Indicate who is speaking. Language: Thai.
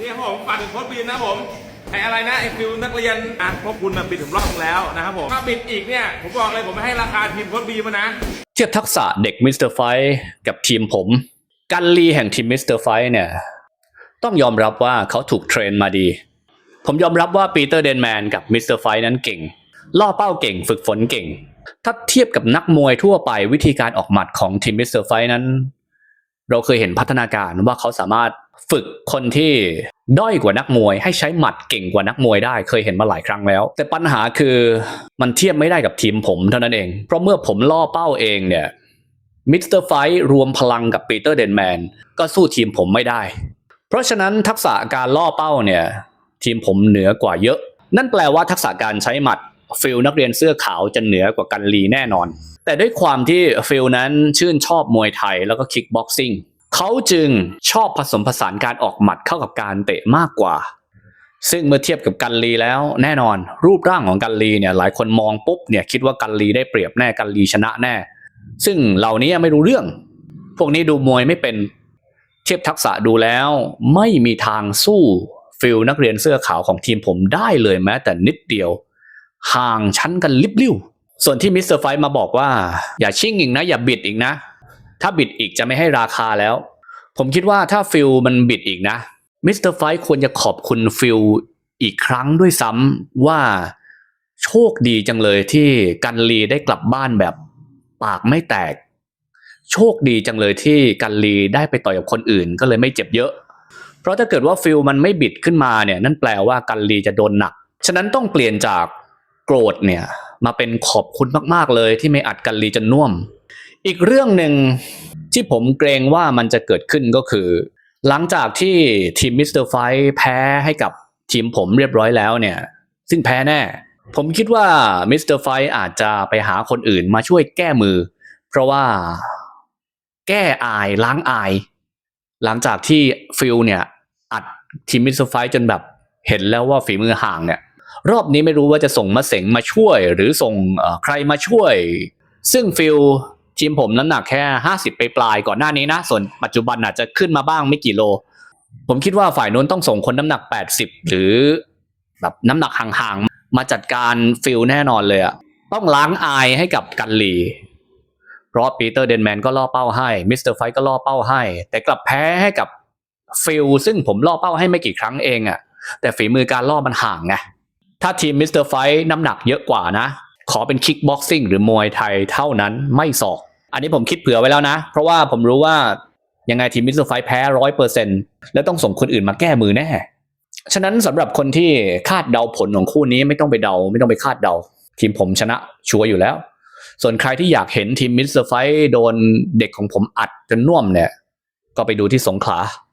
Speaker 1: นี่ครับผมฝากถึงโค้ชบีนนะผมไออะไรนะไอฟิลนักเรียนอะพวกคุณน่ะบิดถึงรอบแล้วนะครับผมถ้าบิดอีกเนี่ยผมบอกเลยผมไม่ให้ราคาทีมโค้ชบีมานะ
Speaker 2: เทียบทักษะเด็กมิสเตอร์ไฟกับทีมผมกันลีแห่งทีมมิสเตอร์ไฟเนี่ยต้องยอมรับว่าเขาถูกเทรนมาดี ผมยอมรับว่าปีเตอร์เดนแมนกับมิสเตอร์ไฟนั้นเก่ง ล่อเป้าเก่งฝึกฝนเก่ง ถ้าเทียบกับนักมวยทั่วไปวิธีการออกหมัดของทีมมิสเตอร์ไฟนั้น เราเคยเห็นพัฒนาการว่าเขาสามารถฝึกคนที่ด้อยกว่านักมวย ให้ใช้หมัดเก่งกว่านักมวยได้เคยเห็นมาหลายครั้งแล้ว แต่ปัญหาคือมันเทียบไม่ได้กับทีมผมเท่านั้นเอง เพราะเมื่อผมล่อเป้าเองเนี่ยมิสเตอร์ไฟรวมพลังกับปีเตอร์เดนแมนก็สู้ทีมผมไม่ได้ เพราะฉะนั้นทักษะการล่อเป้าเนี่ยทีมผมเหนือกว่าเยอะ นั่นแปลว่าทักษะการใช้หมัดฟิลนักเรียนเสื้อขาวจะเหนือกว่ากันลีแน่นอน แต่ด้วยความที่ฟิลนั้นชื่นชอบมวยไทยแล้วก็คิกบ็อกซิ่งเขาจึงชอบผสมผสานการออกหมัดเข้ากับการเตะมากกว่า ซึ่งเมื่อเทียบกับกันลีแล้ว แน่นอนรูปร่างของกันลีเนี่ยหลายคนมองปุ๊บเนี่ยคิดว่ากันลีได้เปรียบแน่กันลีชนะแน่ ซึ่งเหล่านี้ไม่รู้เรื่อง พวกนี้ดูมวยไม่เป็นเทียบทักษะดูแล้ว ไม่มีทางสู้ฟิลนักเรียนเสื้อขาวของทีมผมได้เลยแม้แต่นิดเดียว ห่างชั้นกันลิบลิ่ว ส่วนที่มิสเตอร์ไฟมาบอกว่า อย่าชิ่งอีกนะ อย่าบิดอีกนะ ถ้าบิดอีกจะไม่ให้ราคาแล้ว ผมคิดว่าถ้าฟิลมันบิดอีกนะมิสเตอร์ไฟควรจะขอบคุณฟิลอีกครั้งด้วยซ้ำว่าโชคดีจังเลยที่กันลีได้กลับบ้านแบบปากไม่แตก โชคดีจังเลยที่กันลีได้ไปต่อยกับคนอื่นก็เลยไม่เจ็บเยอะ เพราะถ้าเกิดว่าฟิลมันไม่บิดขึ้นมาเนี่ยนั่นแปลว่ากันลีจะโดนหนัก ฉะนั้นต้องเปลี่ยนจากโกรธเนี่ย มาเป็นขอบคุณมากๆเลยที่ไม่อัดกันลีจนน่วม อีกเรื่องหนึ่งที่ผมเกรงว่ามันจะเกิดขึ้นก็คือ หลังจากที่ทีมมิสเตอร์ไฟแพ้ให้กับทีมผมเรียบร้อยแล้วเนี่ย ซึ่งแพ้แน่ ผมคิดว่ามิสเตอร์ไฟอาจจะไปหาคนอื่นมาช่วยแก้มือ เพราะว่าแก้อายล้างอาย หลังจากที่ฟิลเนี่ย อัดทีมมิสเตอร์ไฟจนแบบเห็นแล้วว่าฝีมือห่างเนี่ย รอบนี้ไม่รู้ว่าจะส่งมาเสงมาช่วย หรือส่งใครมาช่วย ซึ่งฟิลทีมผมน้ำหนักแค่ 50 ไปปลายก่อนหน้านี้นะ ส่วนปัจจุบันอาจจะขึ้นมาบ้างไม่กี่โล ผมคิดว่าฝ่ายนู้นต้องส่งคนน้ำหนัก 80 หรือแบบน้ำหนักห่างๆ มาจัดการฟิลแน่นอนเลยอะต้องล้างอายให้กับกันลี เพราะปีเตอร์เดนแมนก็ล่อเป้าให้มิสเตอร์ไฟก็ล่อเป้าให้ แต่กลับแพ้ให้กับฟิลซึ่งผมล่อเป้าให้ไม่กี่ครั้งเองอะแต่ฝีมือการล่อมันห่างไง ถ้าทีมมิสเตอร์ไฟน้ำหนักเยอะกว่านะ ขอเป็นคิกบ็อกซิ่งหรือมวยไทยเท่านั้นไม่ศอก อันนี้ผมคิดเผื่อไว้แล้วนะ เพราะว่าผมรู้ว่ายังไงทีมมิสเตอร์ไฟแพ้ร้อยเปอร์เซ็นต์แล้วต้องส่งคนอื่นมาแก้มือแน่ ฉะนั้นสำหรับคนที่คาดเดาผลของคู่นี้ไม่ต้องไปเดา ไม่ต้องไปคาดเดา ทีมผมชนะชัวร์อยู่แล้ว ส่วนใครที่อยากเห็นทีมมิสเตอร์ไฟโดนเด็กของผมอัดจนน่วมเนี่ย ก็ไปดูที่สงขลา